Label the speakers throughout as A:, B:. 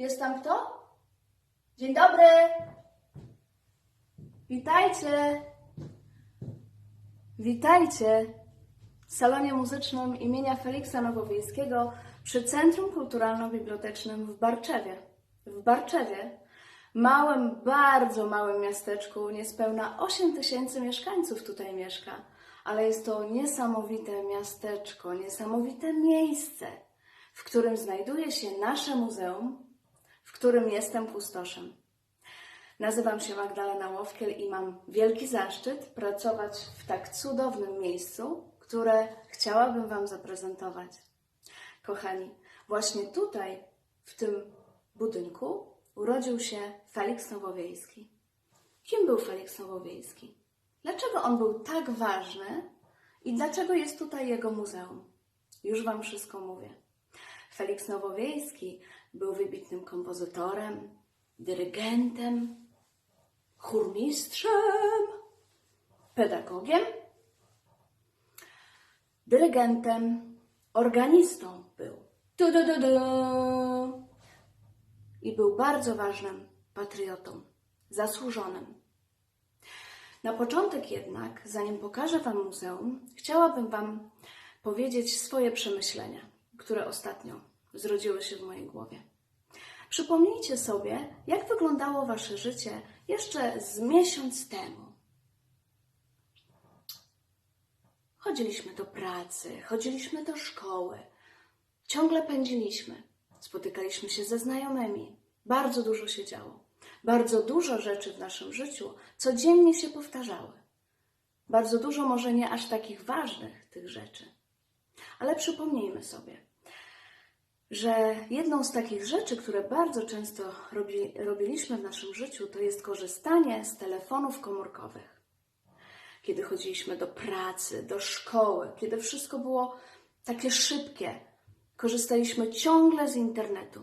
A: Jest tam kto? Dzień dobry! Witajcie! Witajcie w salonie muzycznym imienia Feliksa Nowowiejskiego przy Centrum Kulturalno-Bibliotecznym w Barczewie. W Barczewie, małym, bardzo małym miasteczku, niespełna 8 tysięcy mieszkańców tutaj mieszka, ale jest to niesamowite miasteczko, niesamowite miejsce, w którym znajduje się nasze muzeum, w którym jestem kustoszem. Nazywam się Magdalena Łowkiel i mam wielki zaszczyt pracować w tak cudownym miejscu, które chciałabym Wam zaprezentować. Kochani, właśnie tutaj, w tym budynku, urodził się Felix Nowowiejski. Kim był Felix Nowowiejski? Dlaczego on był tak ważny i dlaczego jest tutaj jego muzeum? Już Wam wszystko mówię. Felix Nowowiejski był wybitnym kompozytorem, dyrygentem, chórmistrzem, pedagogiem, dyrygentem, organistą był. Tu, du, du, du. I był bardzo ważnym patriotą, zasłużonym. Na początek jednak, zanim pokażę Wam muzeum, chciałabym Wam powiedzieć swoje przemyślenia, które ostatnio zrodziły się w mojej głowie. Przypomnijcie sobie, jak wyglądało Wasze życie jeszcze z miesiąc temu. Chodziliśmy do pracy, chodziliśmy do szkoły, ciągle pędziliśmy, spotykaliśmy się ze znajomymi, bardzo dużo się działo. Bardzo dużo rzeczy w naszym życiu codziennie się powtarzały. Bardzo dużo, może nie aż takich ważnych tych rzeczy. Ale przypomnijmy sobie, że jedną z takich rzeczy, które bardzo często robi, robiliśmy w naszym życiu, to jest korzystanie z telefonów komórkowych. Kiedy chodziliśmy do pracy, do szkoły, kiedy wszystko było takie szybkie, korzystaliśmy ciągle z internetu.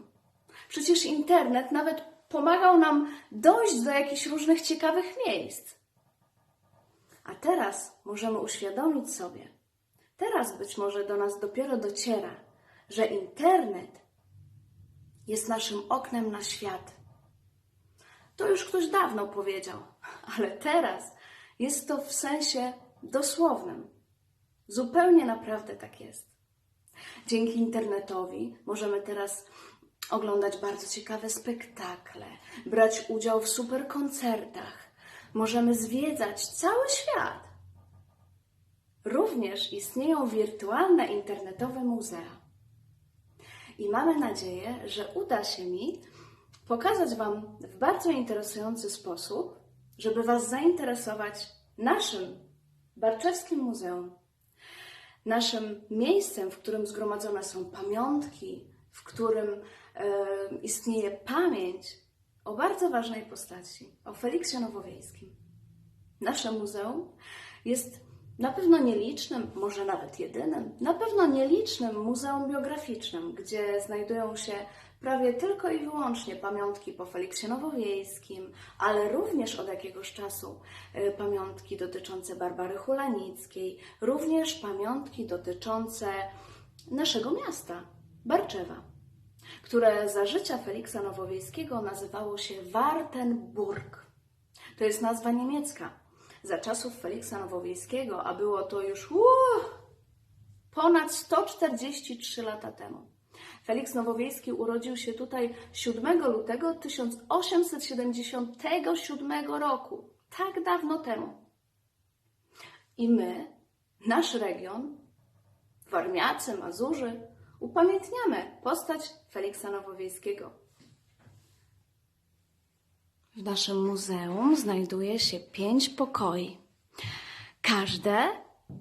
A: Przecież internet nawet pomagał nam dojść do jakichś różnych ciekawych miejsc. A teraz możemy uświadomić sobie, teraz być może do nas dopiero dociera, że internet jest naszym oknem na świat. To już ktoś dawno powiedział, ale teraz jest to w sensie dosłownym. Zupełnie naprawdę tak jest. Dzięki internetowi możemy teraz oglądać bardzo ciekawe spektakle, brać udział w super koncertach. Możemy zwiedzać cały świat. Również istnieją wirtualne internetowe muzea. I mamy nadzieję, że uda się mi pokazać Wam w bardzo interesujący sposób, żeby Was zainteresować naszym Barczewskim Muzeum. Naszym miejscem, w którym zgromadzone są pamiątki, w którym e, istnieje pamięć o bardzo ważnej postaci, o Feliksie Nowowiejskim. Nasze muzeum jest na pewno nielicznym, może nawet jedynym, na pewno nielicznym muzeum biograficznym, gdzie znajdują się prawie tylko i wyłącznie pamiątki po Feliksie Nowowiejskim, ale również od jakiegoś czasu e, pamiątki dotyczące Barbary Hulanickiej, również pamiątki dotyczące naszego miasta, Barczewa, które za życia Feliksa Nowowiejskiego nazywało się Wartenburg. To jest nazwa niemiecka. Za czasów Feliksa Nowowiejskiego, a było to już ponad 143 lata temu. Felix Nowowiejski urodził się tutaj 7 lutego 1877 roku. Tak dawno temu. I my, nasz region, Warmiacy, Mazurzy, upamiętniamy postać Feliksa Nowowiejskiego. W naszym muzeum znajduje się pięć pokoi. Każde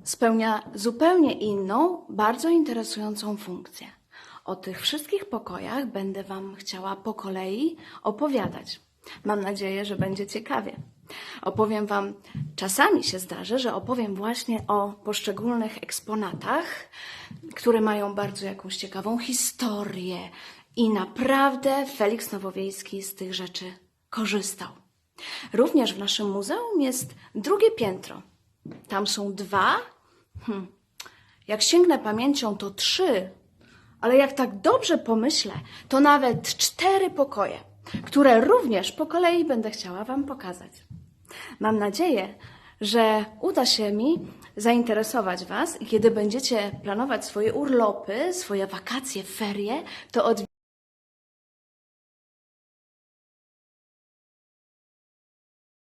A: spełnia zupełnie inną, bardzo interesującą funkcję. O tych wszystkich pokojach będę Wam chciała po kolei opowiadać. Mam nadzieję, że będzie ciekawie. Opowiem Wam, czasami się zdarzy, że opowiem właśnie o poszczególnych eksponatach, które mają bardzo jakąś ciekawą historię. I naprawdę Felix Nowowiejski z tych rzeczy korzystał. Również w naszym muzeum jest drugie piętro. Tam są dwa, hmm, jak sięgnę pamięcią, to trzy ale jak tak dobrze pomyślę, to nawet cztery pokoje, które również po kolei będę chciała Wam pokazać. Mam nadzieję, że uda się mi zainteresować Was i kiedy będziecie planować swoje urlopy, swoje wakacje, ferie, to od